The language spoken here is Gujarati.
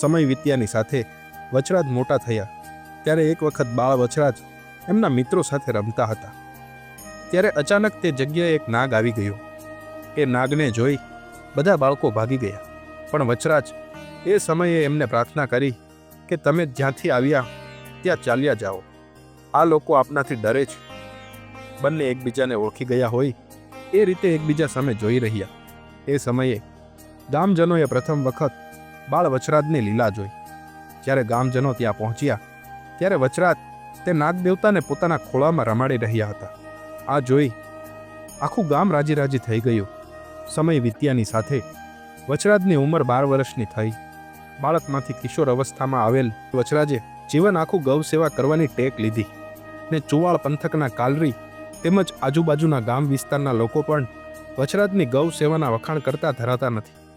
સમય વીત્યાની સાથે વચરાજ મોટા થયા. ત્યારે એક વખત બાળ વચરાજ એમના મિત્રો સાથે રમતા હતા. ત્યારે અચાનક તે જગ્યાએ એક નાગ આવી ગયો. એ નાગને જોઈ બધા બાળકો ભાગી ગયા. પણ વચરાજ એ સમયે એમને પ્રાર્થના કરી કે તમે જ્યાંથી આવ્યા ત્યાં ચાલ્યા જાઓ. આ લોકો આપનાથી ડરે છે. બંને એકબીજાને ઓળખી ગયા હોય એ રીતે એકબીજા સામે જોઈ રહ્યા. એ સમયે ગામજનોએ પ્રથમ વખત બાળ વચરાજની લીલા જોઈ. જ્યારે ગામજનો ત્યાં પહોંચ્યા, ત્યારે વચરાજ તે નાગદેવતાને પોતાના ખોળામાં રમાડી રહ્યા હતા. આ જોઈ આખું ગામ રાજી રાજી થઈ ગયું. સમય વીત્યાની સાથે વચરાજની ઉંમર બાર વર્ષની થઈ. બાળકમાંથી કિશોર અવસ્થામાં આવેલ વચરાજે જીવન આખું ગૌ સેવા કરવાની ટેક લીધી ને ચુવાળ પંથકના કાલરી તેમજ આજુબાજુના ગામ વિસ્તારના લોકો પણ વચરાજની ગૌ સેવાના વખાણ કરતા ધરાતા નથી.